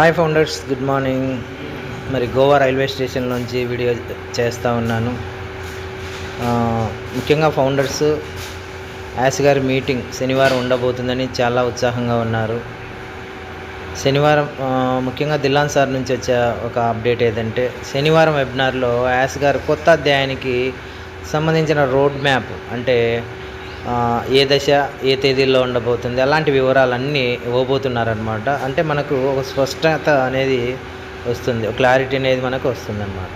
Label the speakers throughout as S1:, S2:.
S1: Hi founders good morning మరి Goa railway station నుంచి video చేస్తూ ఉన్నాను. ముఖ్యంగా ఫౌండర్స్ యాస్ గారి మీటింగ్ శనివారం ఉండబోతుందని చాలా ఉత్సాహంగా ఉన్నారు. శనివారం ముఖ్యంగా దిల్లాన్ సార్ నుంచి వచ్చే ఒక అప్డేట్ ఏదంటే శనివారం వెబినార్లో యాస్ గారు కొత్త అధ్యాయానికి సంబంధించిన రోడ్ మ్యాప్ అంటే ఏ దశ ఏ తేదీల్లో ఉండబోతుంది అలాంటి వివరాలన్నీ ఇవ్వబోతున్నారనమాట అంటే మనకు ఒక స్పష్టత అనేది వస్తుంది క్లారిటీ అనేది మనకు వస్తుంది అనమాట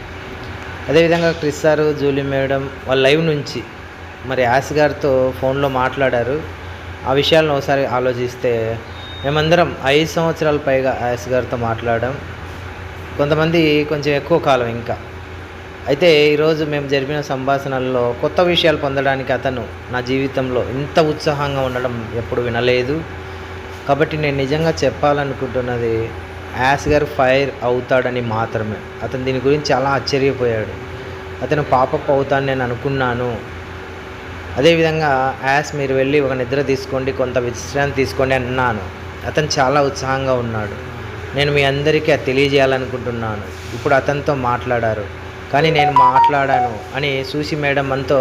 S1: అదేవిధంగా క్రిస్ సారు జూలీ మేడం వాళ్ళ లైవ్ నుంచి మరి యాస్ గారితో ఫోన్లో మాట్లాడారు. ఆ విషయాలను ఒకసారి ఆలోచిస్తే మేమందరం ఐదు సంవత్సరాల పైగా యాస్ గారితో మాట్లాడాం. కొంతమంది కొంచెం ఎక్కువ కాలం ఇంకా. అయితే ఈరోజు మేము జరిపిన సంభాషణల్లో కొత్త విషయాలు పొందడానికి అతను నా జీవితంలో ఇంత ఉత్సాహంగా ఉండడం ఎప్పుడు వినలేదు. కాబట్టి నేను నిజంగా చెప్పాలనుకుంటున్నది యాస్ గారు ఫైర్ అవుతాడని మాత్రమే. అతను దీని గురించి చాలా ఆశ్చర్యపోయాడు. అతను పాపప్ అవుతాను నేను అనుకున్నాను. అదేవిధంగా యాస్ మీరు వెళ్ళి ఒక నిద్ర తీసుకోండి కొంత విశ్రాంతి తీసుకోండి అన్నాను. అతను చాలా ఉత్సాహంగా ఉన్నాడు. నేను మీ అందరికీ అది తెలియజేయాలనుకుంటున్నాను. ఇప్పుడు అతనితో మాట్లాడారు. కానీ నేను మాట్లాడాను అని చూసి మేడం మనతో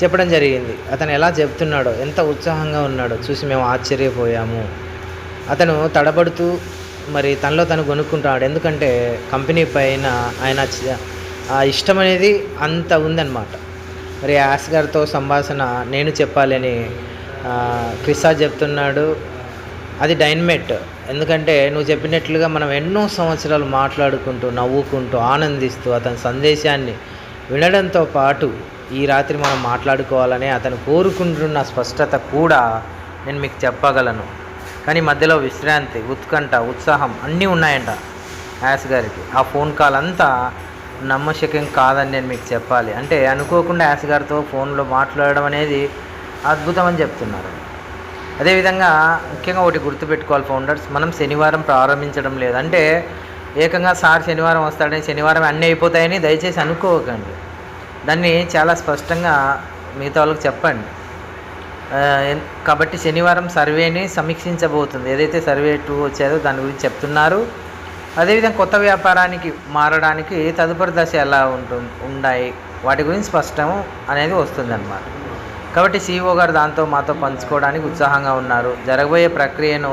S1: చెప్పడం జరిగింది. అతను ఎలా చెప్తున్నాడో ఎంత ఉత్సాహంగా ఉన్నాడో చూసి మేము ఆశ్చర్యపోయాము. అతను తడబడుతూ మరి తనలో తను కొనుక్కుంటాడు ఎందుకంటే కంపెనీ పైన ఆయన ఆ ఇష్టం అనేది అంత ఉందన్నమాట. మరి యాస్ గారితో సంభాషణ నేను చెప్పాలని క్రిసా చెప్తున్నాడు. అది డైనమేట్ ఎందుకంటే నువ్వు చెప్పినట్లుగా మనం ఎన్నో సంవత్సరాలు మాట్లాడుకుంటూ నవ్వుకుంటూ ఆనందిస్తూ అతని సందేశాన్ని వినడంతో పాటు ఈ రాత్రి మనం మాట్లాడుకోవాలని అతను కోరుకుంటున్న స్పష్టత కూడా నేను మీకు చెప్పగలను. కానీ మధ్యలో విశ్రాంతి ఉత్కంఠ ఉత్సాహం అన్నీ ఉన్నాయంట యాస్ గారికి. ఆ ఫోన్ కాల్ అంతా నమ్మశక్యం కాదని నేను మీకు చెప్పాలి. అంటే అనుకోకుండా యాస్ గారితో ఫోన్లో మాట్లాడడం అనేది అద్భుతం అని చెప్తున్నారు. అదేవిధంగా ముఖ్యంగా ఒకటి గుర్తుపెట్టుకోవాలి ఫౌండర్స్ మనం శనివారం ప్రారంభించడం లేదు. అంటే ఏకంగా సార్ శనివారం వస్తాడని శనివారం అన్నీ అయిపోతాయని దయచేసి అనుకోకండి. దాన్ని చాలా స్పష్టంగా మిగతా వాళ్ళకి చెప్పండి. కాబట్టి శనివారం సర్వేని సమీక్షించబోతుంది. ఏదైతే సర్వే టూ వచ్చేదో దాని గురించి చెప్తున్నారు. అదేవిధంగా కొత్త వ్యాపారానికి మారడానికి తదుపరి దశ ఎలా ఉంటుంది ఉన్నాయి వాటి గురించి స్పష్టం అనేది వస్తుందన్నమాట. కాబట్టి సీఈఓ గారు దాంతో మాతో పంచుకోవడానికి ఉత్సాహంగా ఉన్నారు. జరగబోయే ప్రక్రియను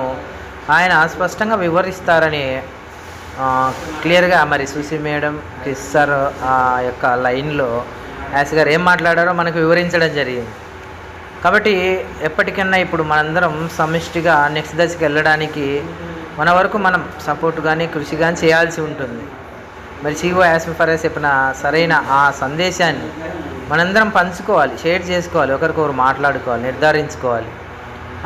S1: ఆయన స్పష్టంగా వివరిస్తారని క్లియర్గా మరి సుశీ మేడం క్రిస్ సార్ ఆ యొక్క లైన్లో యాస్ గారు ఏం మాట్లాడారో మనకు వివరించడం జరిగింది. కాబట్టి ఎప్పటికైనా ఇప్పుడు మనందరం సమిష్టిగా నెక్స్ట్ దశకి వెళ్ళడానికి మన వరకు మనం సపోర్ట్ కానీ కృషి కానీ చేయాల్సి ఉంటుంది. మరి సీఓ యాస్మిఫరస్ చెప్పిన సరైన ఆ సందేశాన్ని మనందరం పంచుకోవాలి షేర్ చేసుకోవాలి ఒకరికొకరు మాట్లాడుకోవాలి నిర్ధారించుకోవాలి.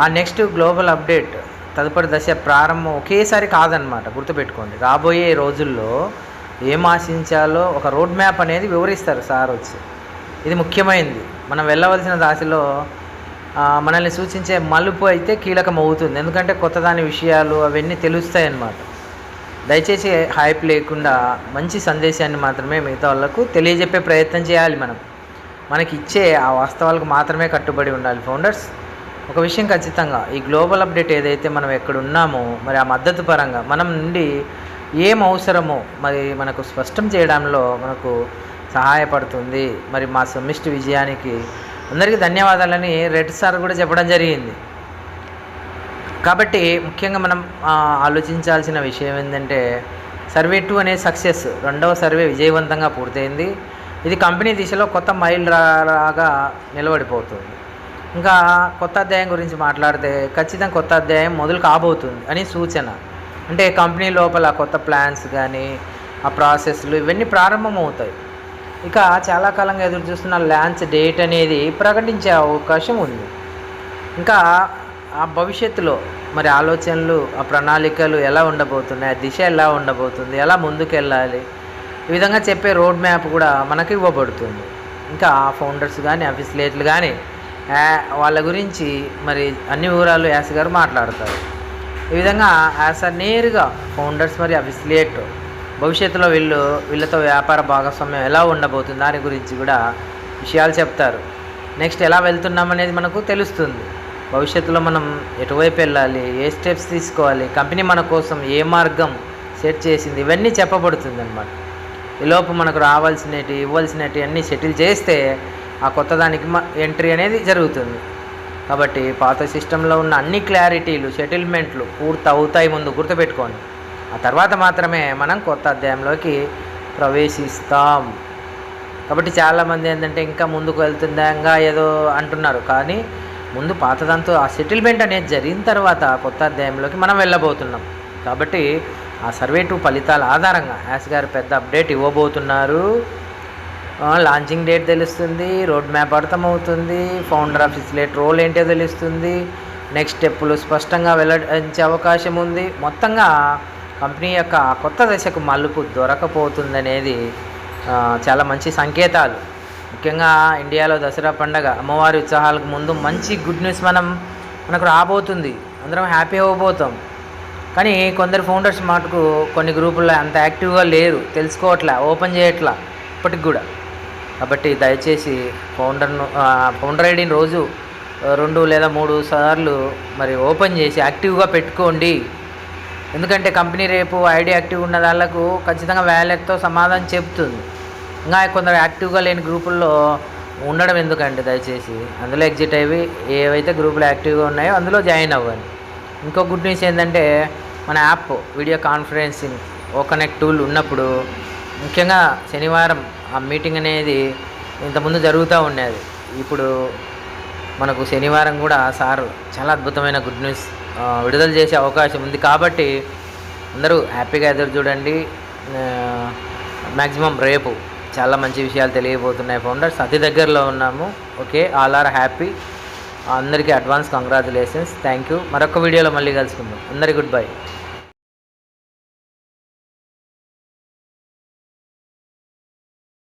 S1: ఆ నెక్స్ట్ గ్లోబల్ అప్డేట్ తదుపరి దశ ప్రారంభం ఒకేసారి కాదనమాట గుర్తుపెట్టుకోండి. రాబోయే రోజుల్లో ఏం ఆశించాలో ఒక రోడ్ మ్యాప్ అనేది వివరిస్తారు సార్ వచ్చి. ఇది ముఖ్యమైనది మనం వెళ్ళవలసిన దాసిలో మనల్ని సూచించే మలుపు అయితే కీలకం అవుతుంది ఎందుకంటే కొత్త దాని విషయాలు అవన్నీ తెలుస్తాయి అన్నమాట దయచేసి హైప్ లేకుండా మంచి సందేశాన్ని మాత్రమే మిగతా వాళ్ళకు తెలియజెప్పే ప్రయత్నం చేయాలి మనం. మనకి ఇచ్చే ఆ వాస్తవాలకు మాత్రమే కట్టుబడి ఉండాలి. ఫౌండర్స్ ఒక విషయం ఖచ్చితంగా ఈ గ్లోబల్ అప్డేట్ ఏదైతే మనం ఎక్కడ ఉన్నామో మరి ఆ మద్దతు పరంగా మనం నుండి ఏం అవసరమో మరి మనకు స్పష్టం చేయడంలో మనకు సహాయపడుతుంది. మరి మా సమిష్టి విజయానికి అందరికీ ధన్యవాదాలని రెడ్ సార్ కూడా చెప్పడం జరిగింది. కాబట్టి ముఖ్యంగా మనం ఆలోచించాల్సిన విషయం ఏంటంటే సర్వే టూ అనే సక్సెస్ రెండవ సర్వే విజయవంతంగా పూర్తయింది. ఇది కంపెనీ దిశలో కొత్త మైల్ రాగా నిలబడిపోతుంది. ఇంకా కొత్త అధ్యాయం గురించి మాట్లాడితే ఖచ్చితంగా కొత్త అధ్యాయం మొదలు కాబోతుంది అని సూచన. అంటే కంపెనీ లోపల కొత్త ప్లాన్స్ కానీ ఆ ప్రాసెస్లు ఇవన్నీ ప్రారంభమవుతాయి. ఇక చాలా కాలంగా ఎదురు చూస్తున్న లాంచ్ డేట్ అనేది ప్రకటించే అవకాశం ఉంది. ఇంకా ఆ భవిష్యత్తులో మరి ఆలోచనలు ఆ ప్రణాళికలు ఎలా ఉండబోతున్నాయి ఆ దిశ ఎలా ఉండబోతుంది ఎలా ముందుకెళ్ళాలి ఈ విధంగా చెప్పే రోడ్ మ్యాప్ కూడా మనకు ఇవ్వబడుతుంది. ఇంకా ఫౌండర్స్ కానీ అఫిసిలేట్లు కానీ వాళ్ళ గురించి మరి అన్ని వివరాలు యాస గారు మాట్లాడతారు. ఈ విధంగా యాస్ నేరుగా ఫౌండర్స్ మరి అఫిసిలేట్ భవిష్యత్తులో వీళ్ళు వీళ్ళతో వ్యాపార భాగస్వామ్యం ఎలా ఉండబోతుంది దాని గురించి కూడా విషయాలు చెప్తారు. నెక్స్ట్ ఎలా వెళ్తున్నాం అనేది మనకు తెలుస్తుంది. భవిష్యత్తులో మనం ఎటువైపు వెళ్ళాలి ఏ స్టెప్స్ తీసుకోవాలి కంపెనీ మన కోసం ఏ మార్గం సెట్ చేసింది ఇవన్నీ చెప్పబడుతుంది అనమాట ఈలోపు మనకు రావాల్సినవి ఇవ్వాల్సినవి అన్నీ సెటిల్ చేస్తే ఆ కొత్త దానికి ఎంట్రీ అనేది జరుగుతుంది. కాబట్టి పాత సిస్టంలో ఉన్న అన్ని క్లారిటీలు సెటిల్మెంట్లు పూర్తి అవుతాయి ముందు గుర్తుపెట్టుకోండి. ఆ తర్వాత మాత్రమే మనం కొత్త అధ్యాయంలోకి ప్రవేశిస్తాం. కాబట్టి చాలామంది ఏంటంటే ఇంకా ముందుకు వెళ్తుందంగా ఏదో అంటున్నారు. కానీ ముందు పాతదంతా ఆ సెటిల్మెంట్ అనేది జరిగిన తర్వాత కొత్త అధ్యాయంలోకి మనం వెళ్ళబోతున్నాం. కాబట్టి ఆ సర్వే టూ ఫలితాల ఆధారంగా యాస్ గారు పెద్ద అప్డేట్ ఇవ్వబోతున్నారు. లాంచింగ్ డేట్ తెలుస్తుంది రోడ్ మ్యాప్ అర్థమవుతుంది ఫౌండర్ ఆఫ్ ఇస్లేట్ రోల్ ఏంటో తెలుస్తుంది నెక్స్ట్ స్టెప్పులు స్పష్టంగా వెల్లడించే అవకాశం ఉంది. మొత్తంగా కంపెనీ యొక్క కొత్త దశకు మలుపు దొరకపోతుందనేది చాలా మంచి సంకేతాలు. ముఖ్యంగా ఇండియాలో దసరా పండగ అమ్మవారి ఉత్సాహాలకు ముందు మంచి గుడ్ న్యూస్ మనం మనకు రాబోతుంది. అందరం హ్యాపీ అవ్వబోతాం. కానీ కొందరు ఫౌండర్స్ మాటకు కొన్ని గ్రూపుల్లో అంత యాక్టివ్గా లేరు తెలుసుకోవట్లే ఓపెన్ చేయట్లా ఇప్పటికి కూడా. కాబట్టి దయచేసి ఫౌండర్ను ఫౌండర్ ఐడిని రోజు రెండు లేదా మూడు సార్లు మరి ఓపెన్ చేసి యాక్టివ్గా పెట్టుకోండి. ఎందుకంటే కంపెనీ రేపు ఐడి యాక్టివ్ ఉన్న వాళ్ళకు ఖచ్చితంగా వ్యాలెట్తో సమాధానం చెప్తుంది ఇంకా కొందరు యాక్టివ్గా లేని గ్రూపుల్లో ఉండడం ఎందుకండి దయచేసి? అందులో ఎగ్జిట్ అయ్యి ఏవైతే గ్రూపులు యాక్టివ్గా ఉన్నాయో అందులో జాయిన్ అవ్వండి. ఇంకో గుడ్ న్యూస్ ఏంటంటే మన యాప్ వీడియో కాన్ఫరెన్సింగ్ ఓకనెక్ట్ టూల్ ఉన్నప్పుడు ముఖ్యంగా శనివారం ఆ మీటింగ్ అనేది ఇంతకుముందు జరుగుతూ ఉండేది. ఇప్పుడు మనకు శనివారం కూడా సార్ చాలా అద్భుతమైన గుడ్ న్యూస్ విడుదల చేసే అవకాశం ఉంది. కాబట్టి అందరూ హ్యాపీగా ఎదురు చూడండి. మ్యాక్సిమం రేపు చాలా మంచి విషయాలు తెలియబోతున్నాయి ఫౌండర్స్. అతి దగ్గరలో ఉన్నాము. Okay all are happy. అందరికీ అడ్వాన్స్ కంగ్రాచులేషన్స్ థ్యాంక్ యూ మరొక వీడియోలో మళ్ళీ కలుసుకుందాం. అందరికీ గుడ్ బై